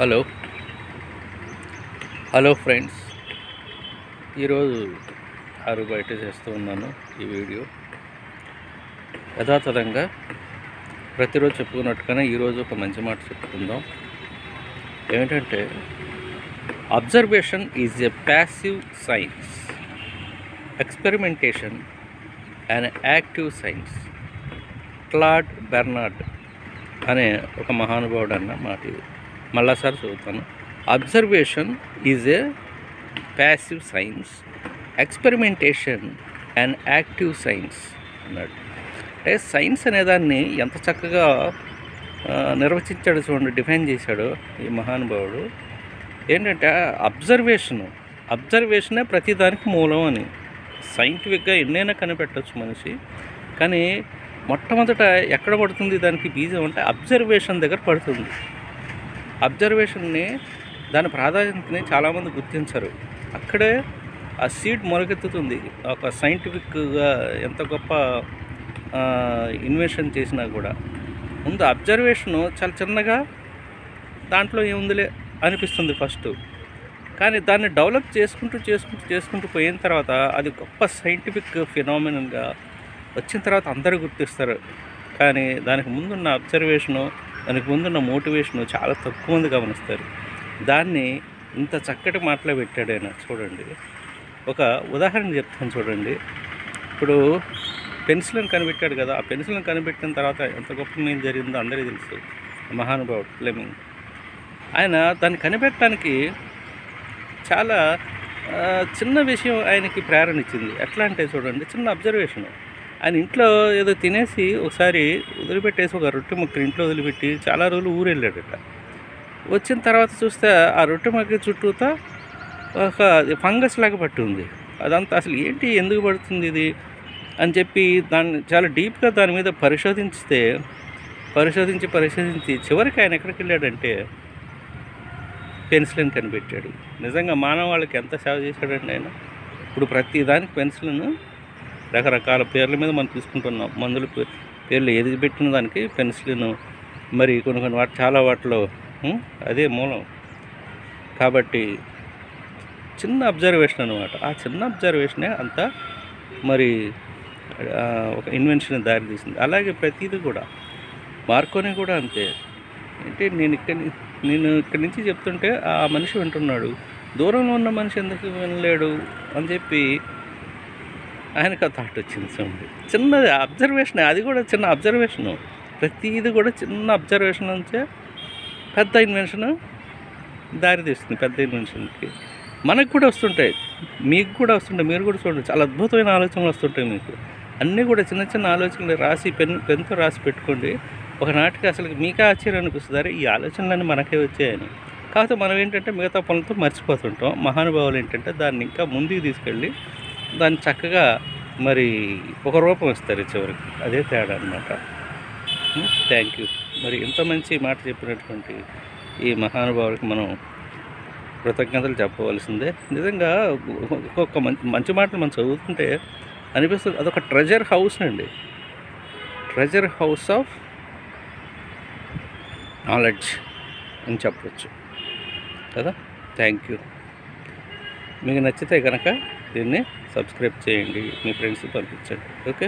Hello. Hello friends. ఈరోజు ఆరు బయట చేస్తూ ఉన్నాను ఈ వీడియో. యథాతథంగా ప్రతిరోజు చెప్పుకున్నట్టుగానే ఈరోజు ఒక మంచి మాట చెప్పుకుందాం. ఏమిటంటే observation is a passive science experimentation and active science Claude Bernard అనే ఒక మహానుభావుడు అన్న మాట ఇది. మళ్ళాసారి చదువుతాను. Observation is a passive science experimentation and active science అన్నాడు. అంటే సైన్స్ అనేదాన్ని ఎంత చక్కగా నిర్వచించాడు చూడండి డిఫైన్ చేశాడు ఈ మహానుభావుడు. ఏంటంటే అబ్జర్వేషను అబ్జర్వేషనే ప్రతిదానికి మూలం అని. సైంటిఫిక్గా ఎన్నైనా కనిపెట్టచ్చు మనిషి. కానీ మొట్టమొదట ఎక్కడ పడుతుంది దానికి బీజం అంటే అబ్జర్వేషన్ దగ్గర పడుతుంది. అబ్జర్వేషన్ని దాని ప్రాధాన్యతని చాలామంది గుర్తించరు. అక్కడే ఆ సీడ్ మొలకెత్తుతుంది ఒక సైంటిఫిక్గా ఎంత గొప్ప ఇన్వెన్షన్ చేసినా కూడా. ముందు అబ్జర్వేషను చాలా చిన్నగా దాంట్లో ఏముందిలే అనిపిస్తుంది ఫస్ట్. కానీ దాన్ని డెవలప్ చేసుకుంటూ చేసుకుంటూ చేసుకుంటూ పోయిన తర్వాత అది గొప్ప సైంటిఫిక్ ఫినామినల్గా వచ్చిన తర్వాత అందరూ గుర్తిస్తారు. కానీ దానికి ముందున్న అబ్జర్వేషను దానికి ముందున్న మోటివేషన్ చాలా తక్కువ మంది గమనిస్తారు. దాన్ని ఇంత చక్కటి మాటలో పెట్టాడు ఆయన. చూడండి. ఒక ఉదాహరణ చెప్తాను చూడండి. ఇప్పుడు పెన్సిల్ని కనిపెట్టాడు కదా. ఆ పెన్సిల్ని కనిపెట్టిన తర్వాత ఎంత గొప్ప నేను జరిగిందో అందరికీ తెలుసు. మహానుభావుడు ఫ్లెమింగ్. ఆయన దాన్ని కనిపెట్టడానికి చాలా చిన్న విషయం ఆయనకి ప్రేరణ ఇచ్చింది. ఎట్లా అంటే చూడండి చిన్న అబ్జర్వేషన్. ఆయన ఇంట్లో ఏదో తినేసి ఒకసారి వదిలిపెట్టేసి ఒక రొట్టె ముక్క ఇంట్లో వదిలిపెట్టి చాలా రోజులు ఊరు వెళ్ళాడట వచ్చిన తర్వాత చూస్తే ఆ రొట్టె ముక్క చుట్టూతా ఒక ఫంగస్ లాగా పట్టి ఉంది. అదంతా అసలు ఏంటి? ఎందుకు పడుతుంది ఇది? అని చెప్పి దాన్ని చాలా డీప్గా దాని మీద పరిశోధించితే పరిశోధించి పరిశోధించి చివరికి ఆయన ఎక్కడికి వెళ్ళాడంటే పెన్సిల్ని కనిపెట్టాడు. నిజంగా మానవాళికి ఎంత సేవ చేశాడండి ఆయన? ఇప్పుడు ప్రతి దానికి పెన్సిల్ను రకరకాల పేర్ల మీద మనం తీసుకుంటున్నాం. మందుల పేర్లు ఏది పెట్టిన దానికి పెన్సిల్ను మరి కొన్ని కొన్ని వాటి చాలా వాటిలో అదే మూలం. కాబట్టి చిన్న అబ్జర్వేషన్ అనమాట ఆ చిన్న అబ్జర్వేషనే అంత మరి ఒక ఇన్వెన్షన్ దారి తీసింది. అలాగే ప్రతిదీ కూడా. మార్కోని కూడా అంతే. అంటే నేను ఇక్కడ నేను ఇక్కడి నుంచి చెప్తుంటే ఆ మనిషి వింటున్నాడు. దూరంలో ఉన్న మనిషి ఎందుకు వినలేడు? అని చెప్పి ఆయనకు ఆ థాట్ వచ్చింది చూడండి. చిన్నది అబ్జర్వేషన్ అది కూడా చిన్న అబ్జర్వేషను ప్రతిది కూడా చిన్న అబ్జర్వేషన్ నుంచే పెద్ద ఇన్వెన్షన్ దారి తీస్తుంది పెద్ద ఇన్వెన్షన్కి మనకు కూడా వస్తుంటాయి. మీకు కూడా వస్తుంటాయి మీరు కూడా చూడండి. చాలా అద్భుతమైన ఆలోచనలు వస్తుంటాయి మీకు. అన్నీ కూడా చిన్న చిన్న ఆలోచనలు రాసి పెన్ పెన్తో రాసి పెట్టుకోండి. ఒకనాటికి అసలు మీకే ఆశ్చర్యం అనిపిస్తుంది. అరే ఈ ఆలోచనలన్నీ మనకే వచ్చాయని. కాకపోతే మనం ఏంటంటే మిగతా పనులతో మర్చిపోతుంటాం. మహానుభావులు ఏంటంటే దాన్ని ఇంకా ముందుకు తీసుకెళ్ళి దాన్ని చక్కగా మరి ఒక రూపం ఇస్తారు చివరికి. అదే తేడా అనమాట థ్యాంక్ యూ మరి ఇంత మంచి మాట చెప్పినటువంటి ఈ మహానుభావుడికి మనం కృతజ్ఞతలు చెప్పవలసిందే. నిజంగా ఒక్కొక్క మంచి మంచి మాటలు మనం చదువుతుంటే అనిపిస్తుంది. అదొక ట్రెజర్ హౌస్ అండి. ట్రెజర్ హౌస్ ఆఫ్ నాలెడ్జ్ అని చెప్పవచ్చు కదా? థ్యాంక్ యూ మీకు నచ్చితే కనుక దీన్ని సబ్స్క్రైబ్ చేయండి మీ ఫ్రెండ్స్కి పంపించండి ఓకే